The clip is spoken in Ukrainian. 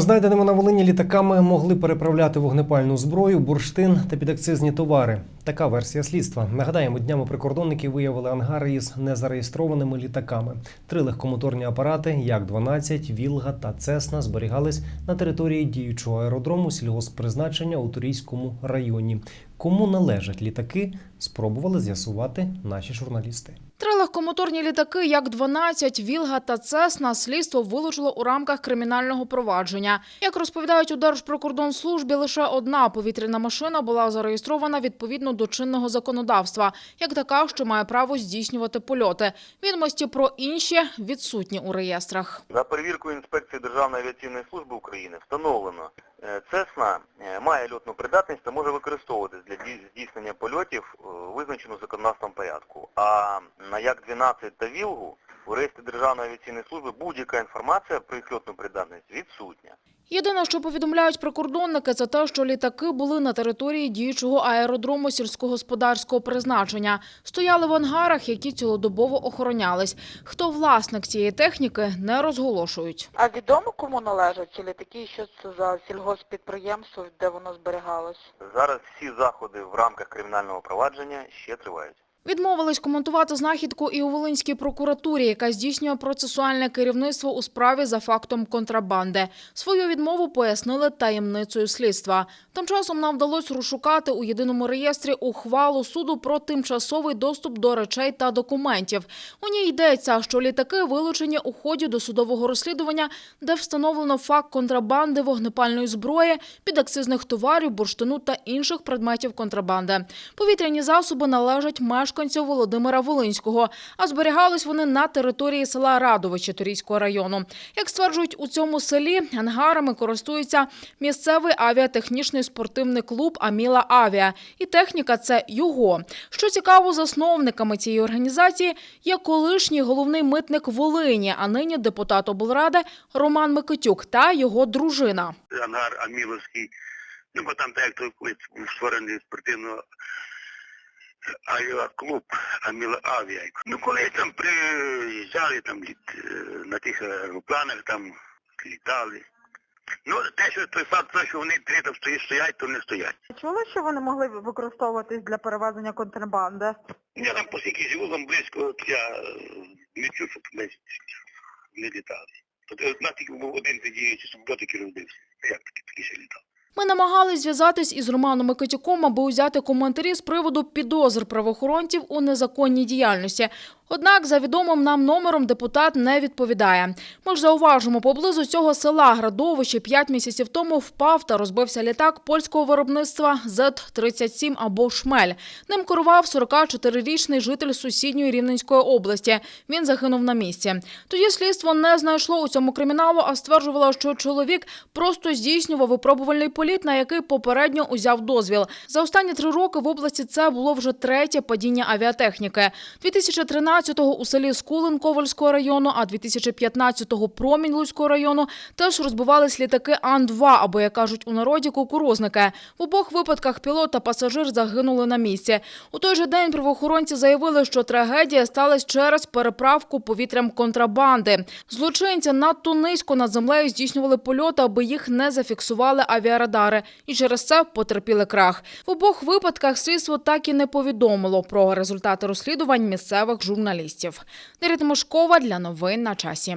Знайденими на Волині літаками могли переправляти вогнепальну зброю, бурштин та підакцизні товари. Така версія слідства. Нагадаємо, днями прикордонники виявили ангари із незареєстрованими літаками. Три легкомоторні апарати, як 12 Вілга та Цесна, зберігались на території діючого аеродрому сільгосппризначення у Турійському районі. Кому належать літаки, спробували з'ясувати наші журналісти. Легкомоторні літаки, як 12, Вілга та Цесна, слідство вилучило у рамках кримінального провадження. Як розповідають у Держприкордонслужбі, лише одна повітряна машина була зареєстрована відповідно до чинного законодавства, як така, що має право здійснювати польоти. Відомості про інші відсутні у реєстрах. За перевіркою інспекції Державної авіаційної служби України встановлено, Цесна е, має льотну придатність та може використовуватись для ді- здійснення польотів визначену законодавством порядку. А на Як-12 та Вілгу у реєстрі Державної авіаційної служби будь-яка інформація про їх льотну придатність відсутня. Єдине, що повідомляють прикордонники, це те, що літаки були на території діючого аеродрому сільськогосподарського призначення. Стояли в ангарах, які цілодобово охоронялись. Хто власник цієї техніки, не розголошують. А відомо кому належать ці літаки, що це за сільгоспідприємство, де воно зберігалось? Зараз всі заходи в рамках кримінального провадження ще тривають. Відмовились коментувати знахідку і у Волинській прокуратурі, яка здійснює процесуальне керівництво у справі за фактом контрабанди. Свою відмову пояснили таємницею слідства. Тим часом нам вдалося розшукати у єдиному реєстрі ухвалу суду про тимчасовий доступ до речей та документів. У ній йдеться, що літаки вилучені у ході досудового розслідування, де встановлено факт контрабанди вогнепальної зброї, підакцизних товарів, бурштину та інших предметів контрабанди. Повітряні засоби належать мешканцю Володимира Волинського, а зберігались вони на території села Радовичі Торійського району. Як стверджують у цьому селі, ангарами користується місцевий авіатехнічний спортивний клуб Аміла Авіа. І техніка це його. Що цікаво, засновниками цієї організації є колишній головний митник Волині, а нині депутат облради Роман Микитюк та його дружина. ангар Аміловський. Ну, бо там так як створений спортивно авіаклуб Авіа. Ну, коли там приїжджали там е, на тих аеропланах, там літали. Ну, те, що той факт, те, що вони три там стоять, стоять, то не стоять. Чули, що вони могли використовуватись для перевезення контрабанди? Я там оскільки живу там близько, я е, не чув, щоб десь не літали. От у нас тільки був один діючий самоліт, який родився. Як таки, такий ще літав. Ми намагались зв'язатись із Романом Микитюком, аби узяти коментарі з приводу підозр правоохоронців у незаконній діяльності. Однак за відомим нам номером депутат не відповідає. Ми ж зауважимо, поблизу цього села Градовище п'ять місяців тому впав та розбився літак польського виробництва Z-37 або «Шмель». Ним керував 44-річний житель сусідньої Рівненської області. Він загинув на місці. Тоді слідство не знайшло у цьому криміналу, а стверджувало, що чоловік просто здійснював випробувальний політ, на який попередньо узяв дозвіл. За останні три роки в області це було вже третє падіння авіатехніки. 2013-го у селі Скулин Ковальського району, а 2015-го Промінь Луцького району теж розбивались літаки Ан-2, або, як кажуть у народі, кукурузники. В обох випадках пілот та пасажир загинули на місці. У той же день правоохоронці заявили, що трагедія сталася через переправку повітрям контрабанди. Злочинці надто низько над землею здійснювали польоти, аби їх не зафіксували авіарадари, і через це потерпіли крах. В обох випадках слідство так і не повідомило про результати розслідувань місцевих журналістів. Дар'я Тимошкова для новин на часі.